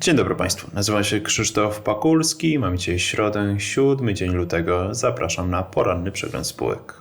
Dzień dobry Państwu, nazywam się Krzysztof Pakulski, mam dzisiaj środę, 7 dzień lutego. Zapraszam na poranny przegląd spółek.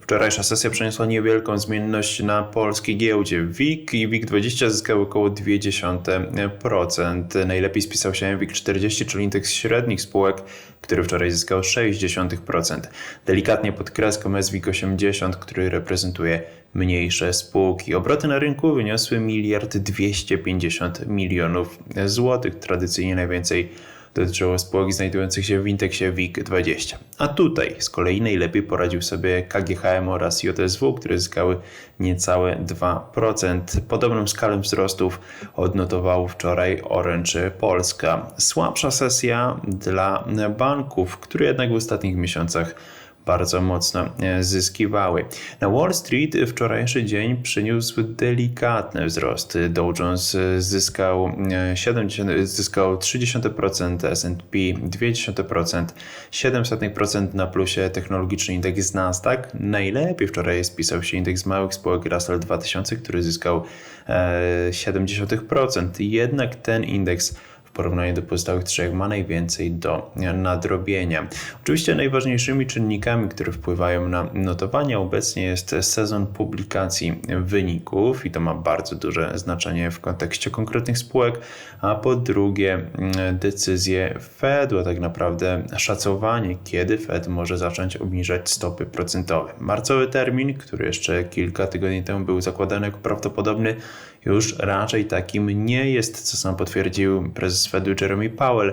Wczorajsza sesja przyniosła niewielką zmienność na polskiej giełdzie. WIG i WIG20 zyskały około 0,2%. Najlepiej spisał się WIG 40, czyli indeks średnich spółek, który wczoraj zyskał 0,6%. Delikatnie pod kreską jest WIG 80, który reprezentuje mniejsze spółki. Obroty na rynku wyniosły 1 250 milionów złotych. Tradycyjnie najwięcej dotyczyło spółek znajdujących się w indeksie WIG20. A tutaj z kolei najlepiej poradził sobie KGHM oraz JSW, które zyskały niecałe 2%. Podobną skalę wzrostów odnotował wczoraj Orange Polska. Słabsza sesja dla banków, które jednak w ostatnich miesiącach bardzo mocno e, zyskiwały. Na Wall Street wczorajszy dzień przyniósł delikatny wzrost. Dow Jones zyskał 70, e, zyskał 0,3%, S&P 0,2%, 0,07% na plusie technologiczny indeks Nasdaq. Najlepiej wczoraj spisał się indeks małych spółek Russell 2000, który zyskał 0,7%. E, Jednak ten indeks porównaniu do pozostałych trzech ma najwięcej do nadrobienia. Oczywiście najważniejszymi czynnikami, które wpływają na notowania obecnie jest sezon publikacji wyników i to ma bardzo duże znaczenie w kontekście konkretnych spółek, a po drugie decyzje Fedu, a tak naprawdę szacowanie, kiedy Fed może zacząć obniżać stopy procentowe. Marcowy termin, który jeszcze kilka tygodni temu był zakładany jako prawdopodobny, już raczej takim nie jest, co sam potwierdził prezes Fedu Jeremy Powell.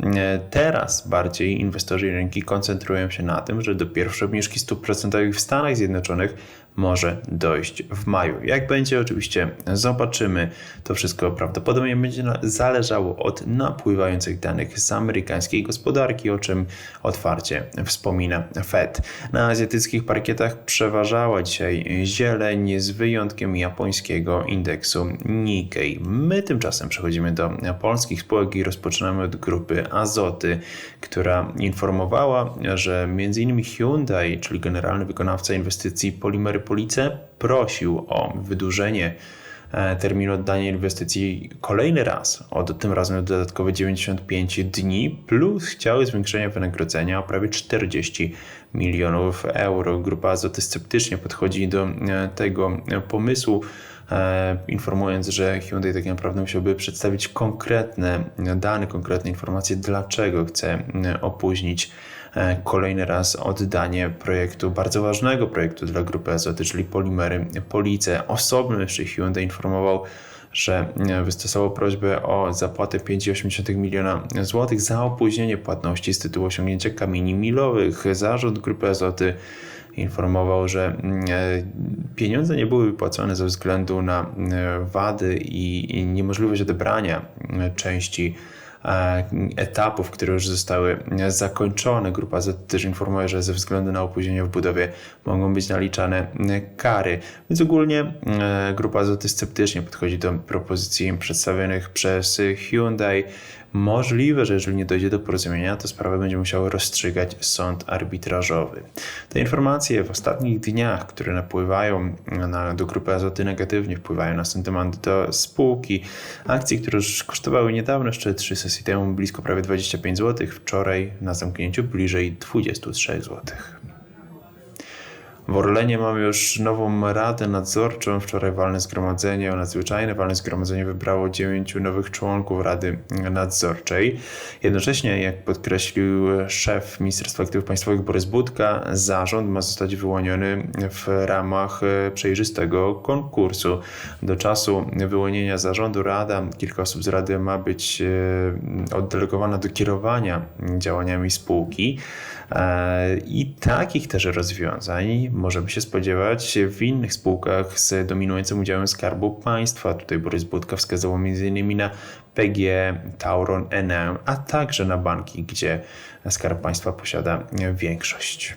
E, teraz bardziej inwestorzy rynki koncentrują się na tym, że do pierwszej obniżki stóp procentowych w Stanach Zjednoczonych może dojść w maju. Jak będzie, oczywiście zobaczymy. To wszystko prawdopodobnie będzie zależało od napływających danych z amerykańskiej gospodarki, o czym otwarcie wspomina Fed. Na azjatyckich parkietach przeważała dzisiaj zieleń z wyjątkiem japońskiego indeksu Nikkei. My tymczasem przechodzimy do polskich spółek i rozpoczynamy od grupy Azoty, która informowała, że m.in. Hyundai, czyli generalny wykonawca inwestycji Polimery Police prosił o wydłużenie e, terminu oddania inwestycji kolejny raz, od tym razem dodatkowe 95 dni, plus chciały zwiększenia wynagrodzenia o prawie 40 milionów euro. Grupa Azoty sceptycznie podchodzi do e, tego pomysłu, e, informując, że Hyundai tak naprawdę musiałby przedstawić konkretne dane, konkretne informacje, dlaczego chce opóźnić kolejny raz oddanie projektu, bardzo ważnego projektu dla grupy Azoty, czyli polimery Police. Osobno jeszcze Hyundai informował, że e, wystosował prośbę o zapłatę 5,8 miliona złotych za opóźnienie płatności z tytułu osiągnięcia kamieni milowych. Zarząd grupy Azoty informował, że e, pieniądze nie były wypłacone ze względu na wady i niemożliwość odebrania części E, etapów, które już zostały zakończone. Grupa Z też informuje, że ze względu na opóźnienie w budowie mogą być naliczane kary. Więc ogólnie e, grupa Z sceptycznie podchodzi do propozycji przedstawionych przez Hyundai. Możliwe, że jeżeli nie dojdzie do porozumienia, to sprawę będzie musiał rozstrzygać sąd arbitrażowy. Te informacje w ostatnich dniach, które napływają na, do grupy azoty negatywnie, wpływają na sentyment do spółki. Akcji, które już kosztowały niedawno, jeszcze 3 sesji temu, blisko prawie 25 zł, wczoraj na zamknięciu bliżej 23 zł. W Orlenie mamy już nową radę nadzorczą. Wczoraj walne zgromadzenie, nadzwyczajne walne zgromadzenie wybrało dziewięciu nowych członków Rady Nadzorczej. Jednocześnie, jak podkreślił szef Ministerstwa Aktywów Państwowych Borys Budka, zarząd ma zostać wyłoniony w ramach przejrzystego konkursu. Do czasu wyłonienia zarządu Rada, kilka osób z Rady ma być e, oddelegowana do kierowania działaniami spółki. E, I takich też rozwiązań możemy się spodziewać w innych spółkach z dominującym udziałem Skarbu Państwa. Tutaj Borys Budka wskazał m.in. na PG, Tauron, Enea, a także na banki, gdzie Skarb Państwa posiada większość.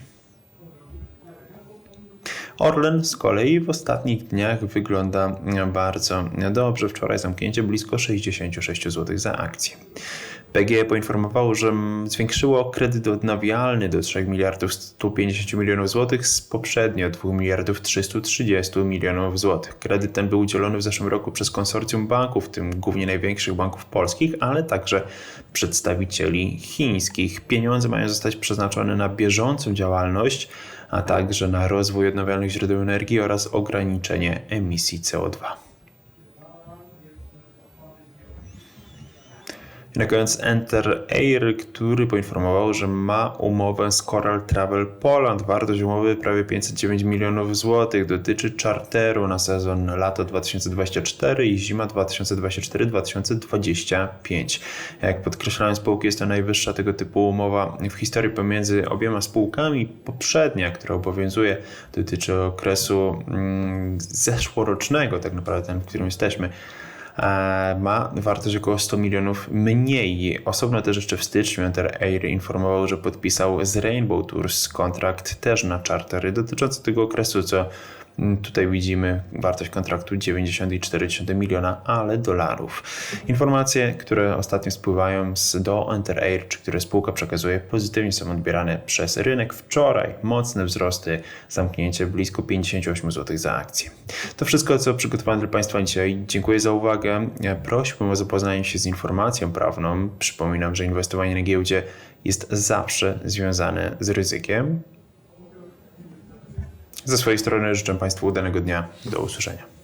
Orlen z kolei w ostatnich dniach wygląda bardzo dobrze. Wczoraj zamknięcie blisko 66 zł za akcję. PGE poinformowało, że zwiększyło kredyt odnawialny do 3 miliardów 150 milionów złotych z poprzednio 2 miliardów 330 milionów złotych. Kredyt ten był udzielony w zeszłym roku przez konsorcjum banków, w tym głównie największych banków polskich, ale także przedstawicieli chińskich. Pieniądze mają zostać przeznaczone na bieżącą działalność, a także na rozwój odnawialnych źródeł energii oraz ograniczenie emisji CO2. I na koniec Enter Air, który poinformował, że ma umowę z Coral Travel Poland. Wartość umowy prawie 509 milionów złotych. Dotyczy czarteru na sezon lato 2024 i zima 2024-2025. Jak podkreślają spółki, jest to najwyższa tego typu umowa w historii pomiędzy obiema spółkami. Poprzednia, która obowiązuje, dotyczy okresu mm, zeszłorocznego, tak naprawdę w którym jesteśmy ma wartość około 100 milionów mniej. Osobno też jeszcze w styczniu Enter Air informował, że podpisał z Rainbow Tours kontrakt też na chartery dotyczący tego okresu, co Tutaj widzimy wartość kontraktu 90,4 miliona, ale dolarów. Informacje, które ostatnio spływają z, do Enter Air, czy które spółka przekazuje, pozytywnie są odbierane przez rynek. Wczoraj mocne wzrosty, zamknięcie blisko 58 zł za akcję. To wszystko, co przygotowałem dla Państwa dzisiaj. Dziękuję za uwagę. Prosiłbym o zapoznanie się z informacją prawną. Przypominam, że inwestowanie na giełdzie jest zawsze związane z ryzykiem. Ze swojej strony życzę Państwu udanego dnia. Do usłyszenia.